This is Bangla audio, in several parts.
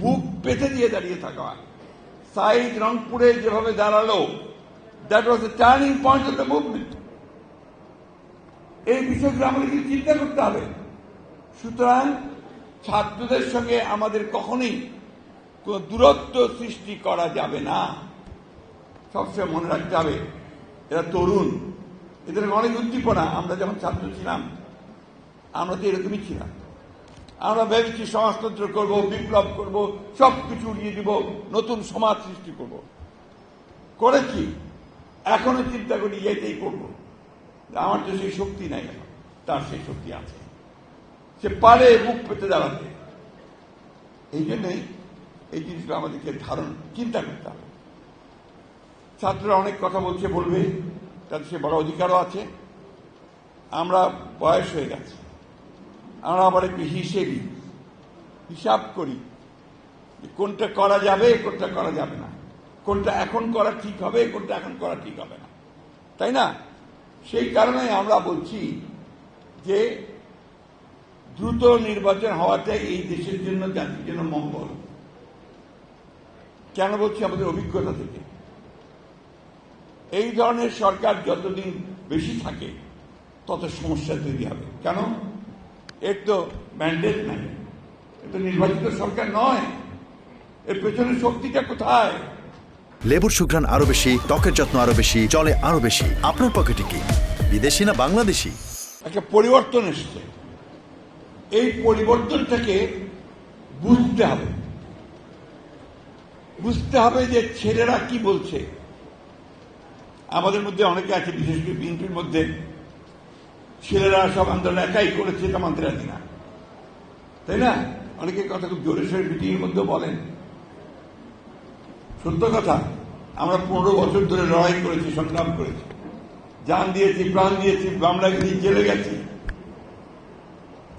বুক পেতে দিয়ে দাঁড়িয়ে থাকা। সাইদ রংপুরে যেভাবে দাঁড়াল that was a turning point of the movement এই বিষয়গুলো আমাদের কিন্তু চিন্তা করতে হবে। সুতরাং ছাত্রদের সঙ্গে আমাদের কখনোই কোন দূরত্ব সৃষ্টি করা যাবে না। সবসময় মনে রাখতে হবে, এরা তরুণ এদের অনেক উদ্দীপনা, আমরা যখন ছাত্র ছিলাম, আমরা তো এরকমই ছিলাম। আমরা ভেবেছি সমাজতন্ত্র করব, বিপ্লব করব সব কিছু উড়িয়ে দিব, নতুন সমাজ সৃষ্টি করব। করেছি। এখনও চিন্তা করি এটাই করব। আমার তো সেই শক্তি নাই তার সেই শক্তি আছে। সে পারে মুখ পেতে দাঁড়াতে। এই জন্যই এই জিনিসগুলো আমাদেরকে ধারণ, চিন্তা করতে হবে। ছাত্ররা অনেক কথা বলছে, বলবে তাদের সে বড় অধিকারও আছে। আমরা বয়স হয়ে গেছে। আমরা আবার একটু হিসেবি, হিসাব করি কোনটা করা যাবে, কোনটা করা যাবে না। কোনটা এখন করা ঠিক হবে, কোনটা এখন করা ঠিক হবে না। তাই না? সেই কারণে আমরা বলছি যে দ্রুত নির্বাচন হওয়াটাই এই দেশের জন্য, জাতির জন্য মঙ্গল। কেন বলছি আমাদের অভিজ্ঞতা থেকে? এই ধরনের সরকার যতদিন বেশি থাকে, তত সমস্যা তৈরি হবে। কেন? এর তো ম্যান্ডেট নাই। এর তো নির্বাচিত সরকার নয়। এর পেছনে শক্তিটা কোথায়? লেবুর সুঘ্রাণ আরও বেশি ত্বকের যত্ন আরও বেশি চলে আরও বেশি। আপনার পকেটে কি? বিদেশি না বাংলাদেশি? একটা পরিবর্তন এসছে। এই পরিবর্তনটাকে বুঝতে হবে। বুঝতে হবে যে ছেলেরা কি বলছে। আমাদের মধ্যে অনেকে আছে বিশেষ করে বিএনপির মধ্যে। ছেলেরা সব আন্দোলন একাই করেছে, এটা মানতে রাজি না। তাই না? অনেকে কথা খুব জোরে সোরে মিটিং এর মধ্যে বলেন। সত্য কথা, আমরা পনেরো বছর ধরে লড়াই করেছি, সংগ্রাম করেছি। জান দিয়েছি, প্রাণ দিয়েছি বাংলা গেছি জেলে গেছি।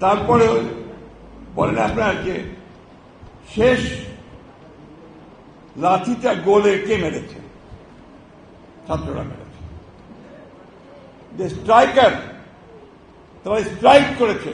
তারপরে বলেন আপনার যে শেষ লাঠিটা গোলে কে মেরেছে? ছাত্ররা মেরেছে। যে স্ট্রাইকার তারা স্ট্রাইক করেছে।